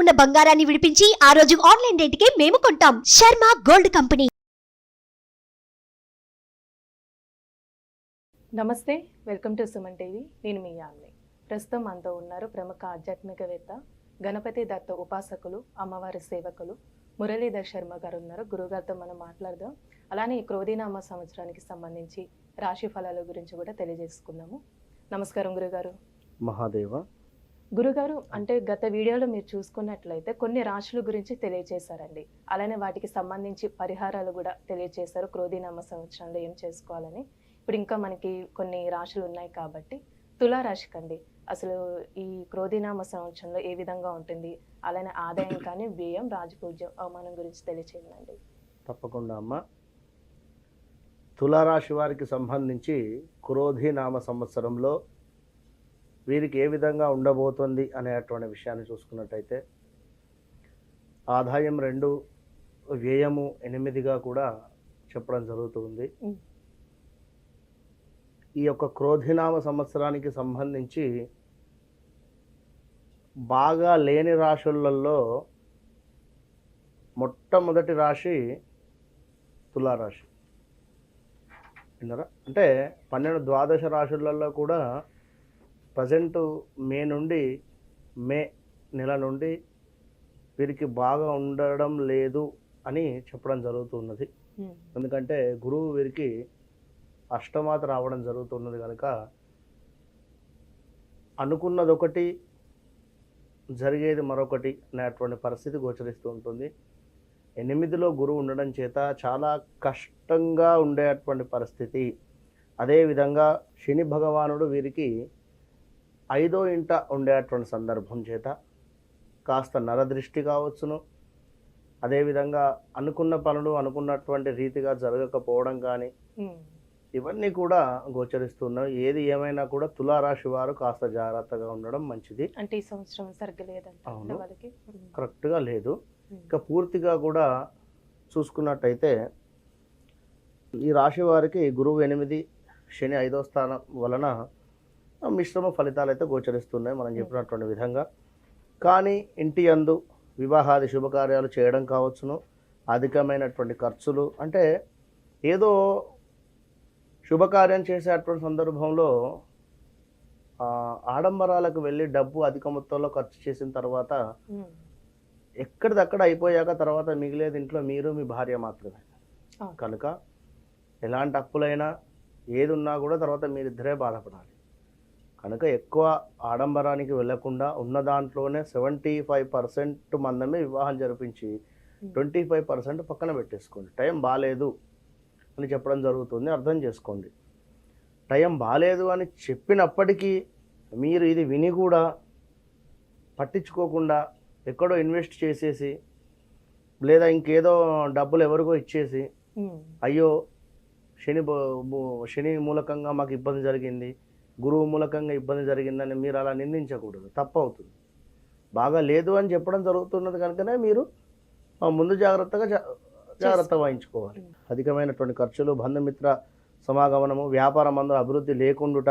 ఉన్న బంగారాన్ని విడిపించి ఆ రోజు ఆన్లైన్ రేటుకే మేము కొంటాం. Sharma gold company. నమస్తే వెల్కమ్ టు సుమన్ టీవీ. నేను మీ యామ్ని. ప్రస్తుతం మనతో ఉన్నారు ప్రముఖ ఆధ్యాత్మికవేత్త గణపతి దత్త ఉపాసకులు అమ్మవారి సేవకులు మురళీధర్ శర్మ గారు ఉన్నారు. గురుగారితో మనం మాట్లాడదాం. అలానే ఈ క్రోధీనామ సంవత్సరానికి సంబంధించి రాశి ఫలాల గురించి కూడా తెలియజేసుకుందాము. నమస్కారం గురుగారు. మహాదేవ గురుగారు అంటే గత వీడియోలో మీరు చూసుకున్నట్లయితే కొన్ని రాశుల గురించి తెలియజేశారండి అలానే వాటికి సంబంధించి పరిహారాలు కూడా తెలియజేశారు క్రోధీనామ సంవత్సరంలో ఏం చేసుకోవాలని. ఇప్పుడు ఇంకా మనకి కొన్ని రాశులు ఉన్నాయి కాబట్టి తులారాశికి అండి అసలు ఈ క్రోధీనామ సంవత్సరంలో ఏ విధంగా ఉంటుంది? అలానే ఆదాయం కానీ వ్యయం రాజపూజ్యం అవమానం గురించి తెలియచేయండి తప్పకుండా అమ్మ. తులారాశి వారికి సంబంధించి క్రోధి నామ సంవత్సరంలో వీరికి ఏ విధంగా ఉండబోతుంది అనేటువంటి విషయాన్ని చూసుకున్నట్టయితే ఆదాయం రెండు వ్యయము ఎనిమిదిగా కూడా చెప్పడం జరుగుతుంది. ఈ యొక్క క్రోధినామ సంవత్సరానికి సంబంధించి బాగా లేని రాశులలో మొట్టమొదటి రాశి తులారాశి. విన్నారా? అంటే పన్నెండు ద్వాదశ రాశులలో కూడా ప్రజెంట్ మే నుండి మే నెల నుండి వీరికి బాగా ఉండడం లేదు అని చెప్పడం జరుగుతున్నది. ఎందుకంటే గురువు వీరికి అష్టమాత రావడం జరుగుతున్నది కనుక అనుకున్నది ఒకటి జరిగేది మరొకటి అనేటువంటి పరిస్థితి గోచరిస్తూ ఉంటుంది. ఎనిమిదిలో గురువు ఉండడం చేత చాలా కష్టంగా ఉండేటువంటి పరిస్థితి. అదేవిధంగా శని భగవానుడు వీరికి ఐదో ఇంట ఉండేటువంటి సందర్భం చేత కాస్త నరదృష్టి కావచ్చును. అదేవిధంగా అనుకున్న పనులు అనుకున్నటువంటి రీతిగా జరగకపోవడం కానీ ఇవన్నీ కూడా గోచరిస్తున్నాయి. ఏది ఏమైనా కూడా తులారాశి వారు కాస్త జాగ్రత్తగా ఉండడం మంచిది. అంటే ఈ సంవత్సరం అవును. కరెక్ట్గా లేదు. ఇక పూర్తిగా కూడా చూసుకున్నట్టయితే ఈ రాశి వారికి గురువు ఎనిమిది శని ఐదో స్థానం వలన మిశ్రమ ఫలితాలు అయితే గోచరిస్తున్నాయి మనం చెప్పినటువంటి విధంగా. కానీ ఇంటి అందు వివాహాది శుభకార్యాలు చేయడం కావచ్చును. అధికమైనటువంటి ఖర్చులు అంటే ఏదో శుభకార్యం చేసేటువంటి సందర్భంలో ఆడంబరాలకు వెళ్ళి డబ్బు అధిక మొత్తంలో ఖర్చు చేసిన తర్వాత ఎక్కడిదక్కడ అయిపోయాక తర్వాత మిగిలేది ఇంట్లో మీరు మీ భార్య మాత్రమే. కనుక ఎలాంటి అప్పులైనా ఏది ఉన్నా కూడా తర్వాత మీరిద్దరే బాధపడాలి. కనుక ఎక్కువ ఆడంబరానికి వెళ్ళకుండా ఉన్న దాంట్లోనే సెవెంటీ ఫైవ్ పర్సెంట్ మందమే వివాహం జరిపించి ట్వంటీ ఫైవ్ పర్సెంట్ పక్కన పెట్టేసుకోండి. టైం బాగాలేదు అని చెప్పడం జరుగుతుంది. అర్థం చేసుకోండి. టైం బాగాలేదు అని చెప్పినప్పటికీ మీరు ఇది విని కూడా పట్టించుకోకుండా ఎక్కడో ఇన్వెస్ట్ చేసేసి లేదా ఇంకేదో డబ్బులు ఎవరికో ఇచ్చేసి అయ్యో శని శని మూలకంగా మాకు ఇబ్బంది జరిగింది గురువు మూలకంగా ఇబ్బంది జరిగిందని మీరు అలా నిందించకూడదు. తప్పు అవుతుంది బాగా లేదు అని చెప్పడం జరుగుతున్నది కనుకనే మీరు ముందు జాగ్రత్తగా జా- జాగ్రత్త వహించుకోవాలి. అధికమైనటువంటి ఖర్చులు బంధుమిత్ర సమాగమనము వ్యాపారం అందు అభివృద్ధి లేకుండుట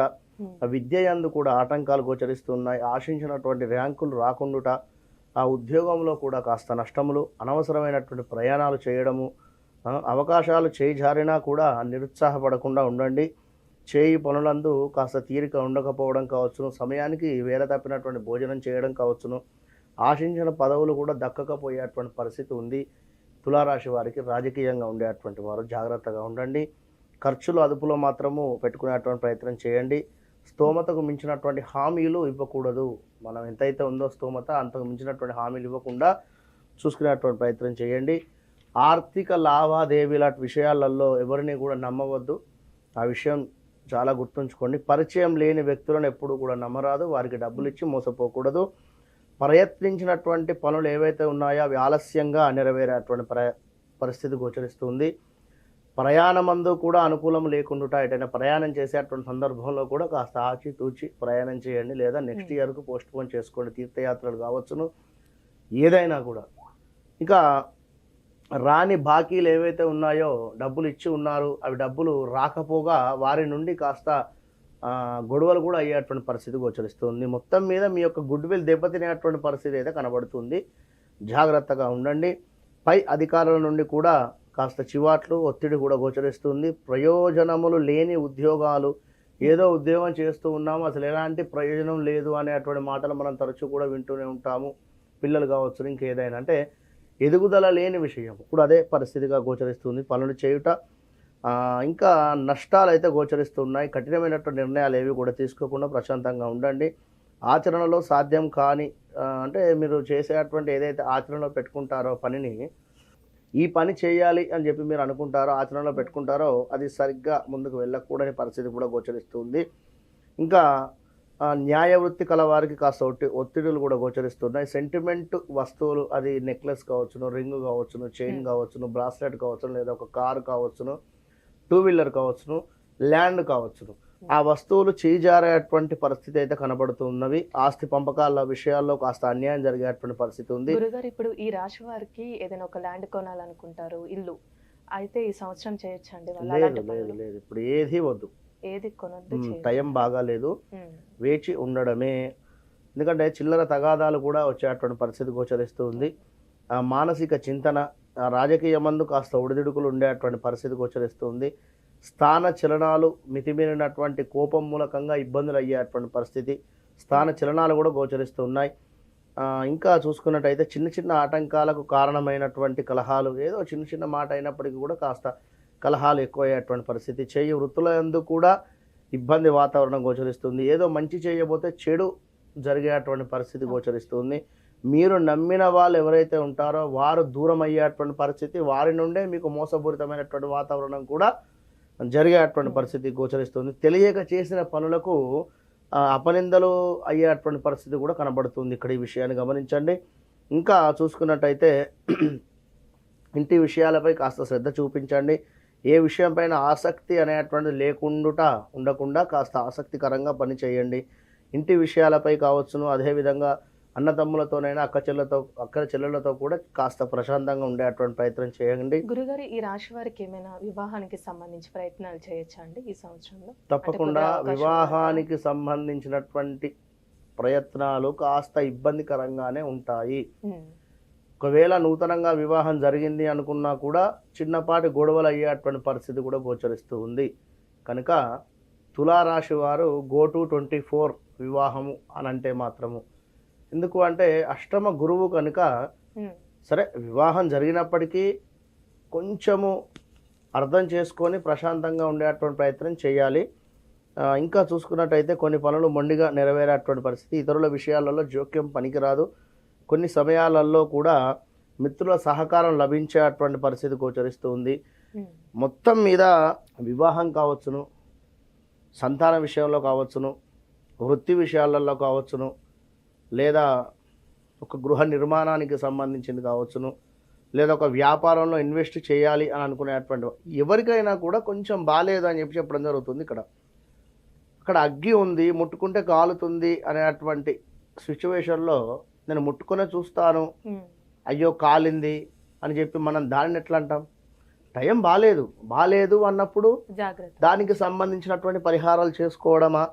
విద్య యందు కూడా ఆటంకాలు గోచరిస్తున్నాయి. ఆశించినటువంటి ర్యాంకులు రాకుండుట ఆ ఉద్యోగంలో కూడా కాస్త నష్టములు అనవసరమైనటువంటి ప్రయాణాలు చేయడము అవకాశాలు చేయి జారినా కూడా నిరుత్సాహపడకుండా ఉండండి. చేయి పనులందు కాస్త తీరిక ఉండకపోవడం కావచ్చును సమయానికి వేల తప్పినటువంటి భోజనం చేయడం కావచ్చును. ఆశించిన పదవులు కూడా దక్కకపోయేటువంటి పరిస్థితి ఉంది. తులారాశి వారికి రాజకీయంగా ఉండేటువంటి వారు జాగ్రత్తగా ఉండండి. ఖర్చులు అదుపులో మాత్రము పెట్టుకునేటువంటి ప్రయత్నం చేయండి. స్తోమతకు మించినటువంటి హామీలు ఇవ్వకూడదు. మనం ఎంతైతే ఉందో స్తోమత అంతకు మించినటువంటి హామీలు ఇవ్వకుండా చూసుకునేటువంటి ప్రయత్నం చేయండి. ఆర్థిక లావాదేవీల విషయాలలో ఎవరిని కూడా నమ్మవద్దు. ఆ విషయం చాలా గుర్తుంచుకోండి. పరిచయం లేని వ్యక్తులను ఎప్పుడు కూడా నమ్మరాదు. వారికి డబ్బులు ఇచ్చి మోసపోకూడదు. ప్రయత్నించినటువంటి పనులు ఏవైతే ఉన్నాయో అవి ఆలస్యంగా నెరవేరేటువంటి పర పరిస్థితి గోచరిస్తుంది. ప్రయాణమందు కూడా అనుకూలం లేకుండా ఎటైనా ప్రయాణం చేసేటువంటి సందర్భంలో కూడా కాస్త ఆచి తూచి ప్రయాణం చేయండి. లేదా నెక్స్ట్. ఇయర్కు పోస్ట్ పోన్ చేసుకోండి. తీర్థయాత్రలు కావచ్చును. ఏదైనా కూడా. ఇంకా రాని బాకీలు ఏవైతే ఉన్నాయో డబ్బులు ఇచ్చి ఉన్నారు అవి డబ్బులు రాకపోగా వారి నుండి కాస్త గొడవలు కూడా అయ్యేటువంటి పరిస్థితి గోచరిస్తుంది. మొత్తం మీద మీ యొక్క గుడ్ విల్ దెబ్బతినేటువంటి పరిస్థితి అయితే కనబడుతుంది. జాగ్రత్తగా ఉండండి. పై అధికారుల నుండి కూడా కాస్త చివాట్లు ఒత్తిడి కూడా గోచరిస్తుంది. ప్రయోజనములు లేని ఉద్యోగాలు ఏదో ఉద్యోగం చేస్తూ ఉన్నాము అసలు ఎలాంటి ప్రయోజనం లేదు అనేటువంటి మాటలు మనం తరచూ కూడా వింటూనే ఉంటాము. పిల్లలు కావచ్చు ఇంకేదైనా అంటే ఎదుగుదల లేని విషయం. ఇప్పుడు అదే పరిస్థితిగా గోచరిస్తుంది. పనులు చేయుట ఇంకా నష్టాలు అయితే గోచరిస్తున్నాయి. కఠినమైనటువంటి నిర్ణయాలు ఏవి కూడా తీసుకోకుండా ప్రశాంతంగా ఉండండి. ఆచరణలో సాధ్యం కాని అంటే మీరు చేసేటువంటి ఏదైతే ఆచరణలో పెట్టుకుంటారో పనిని ఈ పని చేయాలి అని చెప్పి మీరు అనుకుంటారో ఆచరణలో పెట్టుకుంటారో అది సరిగ్గా ముందుకు వెళ్ళకూడని పరిస్థితి కూడా గోచరిస్తుంది. ఇంకా న్యాయ వృత్తి కల వారికి కాస్త ఒత్తి ఒత్తిడులు కూడా గోచరిస్తున్నాయి. సెంటిమెంట్ వస్తువులు అది నెక్లెస్ కావచ్చును రింగ్ కావచ్చును చైన్ Hmm. కావచ్చును బ్రాస్లెట్ కావచ్చును లేదా ఒక కారు కావచ్చును టూ వీలర్ కావచ్చును ల్యాండ్ కావచ్చును. ఆ వస్తువులు చేజారేటువంటి పరిస్థితి అయితే కనబడుతున్నవి ఆస్తి పంపకాల విషయాల్లో కాస్త అన్యాయం జరిగేటువంటి పరిస్థితి ఉంది. గురుగారు ఇప్పుడు ఈ రాశి వారికి ఏదైనా ఒక ల్యాండ్ కొనాలనుకుంటారు ఇల్లు అయితే ఈ సంవత్సరం చేయొచ్చండి లేదు లేదు లేదు. ఇప్పుడు ఏది వద్దు. ఏది కొనొద్దు. టైం బాగాలేదు. వేచి ఉండడమే. ఎందుకంటే చిల్లర తగాదాలు కూడా వచ్చేటువంటి పరిస్థితి గోచరిస్తుంది ఆ మానసిక చింతన రాజకీయ మందు కాస్త ఒడిదుడుకులు ఉండేటువంటి పరిస్థితి గోచరిస్తుంది స్థాన చలనాలు మితిమీరినటువంటి కోపం మూలకంగా ఇబ్బందులు అయ్యేటువంటి పరిస్థితి స్థాన చలనాలు కూడా గోచరిస్తున్నాయి ఇంకా చూసుకున్నట్టయితే చిన్న చిన్న ఆటంకాలకు కారణమైనటువంటి కలహాలు ఏదో చిన్న చిన్న మాట అయినప్పటికీ కూడా కాస్త కలహాలు ఎక్కువయ్యేటువంటి పరిస్థితి. చేయి వృత్తులందు కూడా ఇబ్బంది వాతావరణం గోచరిస్తుంది. ఏదో మంచి చేయబోతే చెడు జరిగేటువంటి పరిస్థితి గోచరిస్తుంది. మీరు నమ్మిన వాళ్ళు ఎవరైతే ఉంటారో వారు దూరం అయ్యేటువంటి పరిస్థితి వారి నుండే మీకు మోసపూరితమైనటువంటి వాతావరణం కూడా జరిగేటువంటి పరిస్థితి గోచరిస్తుంది. తెలియక చేసిన పనులకు అపనిందలు అయ్యేటువంటి పరిస్థితి కూడా కనబడుతుంది ఇక్కడ ఈ విషయాన్ని గమనించండి. ఇంకా చూసుకున్నట్టయితే ఇంటి విషయాలపై కాస్త శ్రద్ధ చూపించండి. ఏ విషయంపైన ఆసక్తి అనేటువంటిది లేకుండా ఉండకుండా కాస్త ఆసక్తికరంగా పని చేయండి. ఇంటి విషయాలపై కావచ్చును. అదేవిధంగా అన్నతమ్ములతోనైనా అక్క చెల్లెలతో అక్క చెల్లెలతో కూడా కాస్త ప్రశాంతంగా ఉండేటువంటి ప్రయత్నం చేయండి. గురుగారు ఈ రాశి వారికి ఏమైనా వివాహానికి సంబంధించి ప్రయత్నాలు చేయొచ్చా అండి ఈ సంవత్సరంలో? తప్పకుండా వివాహానికి సంబంధించినటువంటి ప్రయత్నాలు కాస్త ఇబ్బందికరంగానే ఉంటాయి. ఒకవేళ నూతనంగా వివాహం జరిగింది అనుకున్నా కూడా చిన్నపాటి గొడవలు అయ్యేటువంటి పరిస్థితి కూడా గోచరిస్తూ ఉంది. కనుక తులారాశి వారు గో టు ట్వంటీ ఫోర్ వివాహము అని అంటే మాత్రము. ఎందుకు అంటే అష్టమ గురువు కనుక సరే వివాహం జరిగినప్పటికీ కొంచెము అర్థం చేసుకొని ప్రశాంతంగా ఉండేటువంటి ప్రయత్నం చేయాలి. ఇంకా చూసుకున్నట్టయితే కొన్ని పనులు మొండిగా నెరవేరేటువంటి పరిస్థితి. ఇతరుల విషయాలలో జోక్యం పనికిరాదు. కొన్ని సమయాలలో కూడా మిత్రుల సహకారం లభించేటువంటి పరిస్థితి గోచరిస్తుంది ఉమ్, మొత్తం మీద వివాహం కావచ్చును సంతాన విషయంలో కావచ్చును వృత్తి విషయాలలో కావచ్చును లేదా ఒక గృహ నిర్మాణానికి సంబంధించింది కావచ్చును లేదా ఒక వ్యాపారంలో ఇన్వెస్ట్ చేయాలి అని అనుకునేటువంటి ఎవరికైనా కూడా కొంచెం బాగాలేదు అని చెప్పి చెప్పడం జరుగుతుంది ఇక్కడ. అక్కడ అగ్గి ఉంది ముట్టుకుంటే కాలుతుంది అనేటువంటి సిచ్యువేషన్లో నేను ముట్టుకునే చూస్తాను. అయ్యో కాలింది అని చెప్పి మనం దానిని ఎట్లా అంటాం టైం బాగాలేదు బాగాలేదు అన్నప్పుడు జాగ్రత్త. దానికి సంబంధించినటువంటి పరిహారాలు చేసుకోవడమా?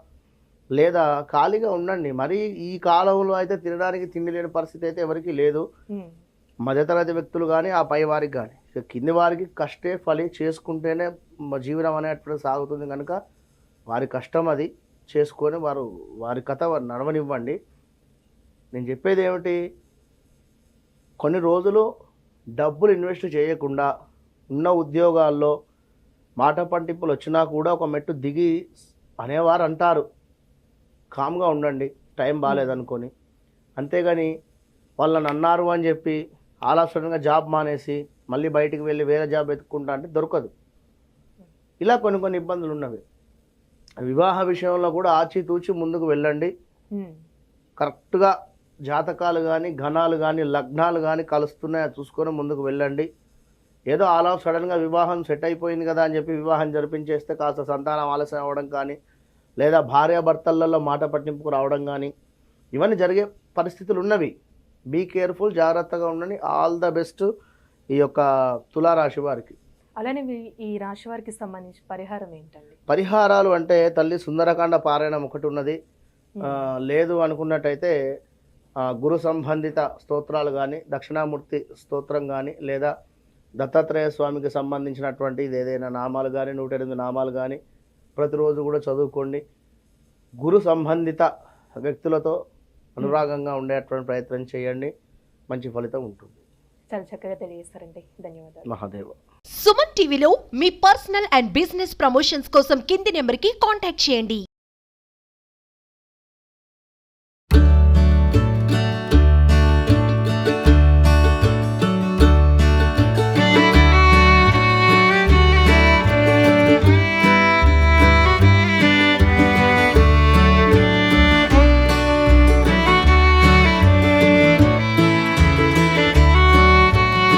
లేదా ఖాళీగా ఉండండి. మరి ఈ కాలంలో అయితే తినడానికి తిండి లేని పరిస్థితి అయితే ఎవరికీ లేదు. మధ్యతరగతి వ్యక్తులు కానీ ఆ పై వారికి కానీ ఇక కింది వారికి కష్టే ఫలి చేసుకుంటేనే జీవనం అనేటువంటి సాగుతుంది కనుక వారి కష్టం అది. చేసుకొని వారు వారి కథ నడవనివ్వండి. నేను చెప్పేది ఏమిటి? కొన్ని రోజులు డబ్బులు ఇన్వెస్ట్ చేయకుండా ఉన్న ఉద్యోగాల్లో మాట పంటింపులు వచ్చినా కూడా ఒక మెట్టు దిగి అనేవారు అంటారు కామ్గా ఉండండి టైం బాగాలేదనుకొని అంతేగాని వాళ్ళని అన్నారు అని చెప్పి ఆలస్యంగా జాబ్ మానేసి మళ్ళీ బయటికి వెళ్ళి వేరే జాబ్ వెతుక్కుంటా అంటే దొరకదు. ఇలా కొన్ని కొన్ని ఇబ్బందులు ఉన్నవి. వివాహ విషయంలో కూడా ఆచితూచి ముందుకు వెళ్ళండి. కరెక్ట్గా జాతకాలు కానీ ఘనాలు కానీ లగ్నాలు కానీ కలుస్తున్నాయో చూసుకొని ముందుకు వెళ్ళండి. ఏదో ఆలా సడన్గా వివాహం సెట్ అయిపోయింది కదా అని చెప్పి వివాహం జరిపించేస్తే కాస్త సంతానం ఆలస్యం అవ్వడం కానీ లేదా భార్యాభర్తలలో మాట పట్టింపుకు రావడం కానీ ఇవన్నీ జరిగే పరిస్థితులు ఉన్నవి. బీ కేర్ఫుల్ జాగ్రత్తగా ఉండండి. ఆల్ ద బెస్ట్ ఈ యొక్క తులారాశి వారికి. అలానే ఈ రాశి వారికి సంబంధించి పరిహారం ఏంటండి? పరిహారాలు అంటే తల్లి సుందరకాండ పారాయణం ఒకటి ఉన్నది. లేదు అనుకున్నట్టయితే గురు సంబంధిత స్తోత్రాలు కానీ దక్షిణామూర్తి స్తోత్రం కానీ లేదా దత్తాత్రేయ స్వామికి సంబంధించినటువంటి ఇది ఏదైనా నామాలు కానీ నూట ఎనిమిది నామాలు కానీ ప్రతిరోజు కూడా చదువుకోండి. గురు సంబంధిత వ్యక్తులతో అనురాగంగా ఉండేటువంటి ప్రయత్నం చేయండి. మంచి ఫలితం ఉంటుంది. చాలా చక్కగా తెలియజేస్తారండి. ధన్యవాదాలు. మహాదేవ. సుమన్ టీవీలో మీ పర్సనల్ అండ్ బిజినెస్ ప్రమోషన్స్ కోసం కింది నెంబర్కి కాంటాక్ట్ చేయండి.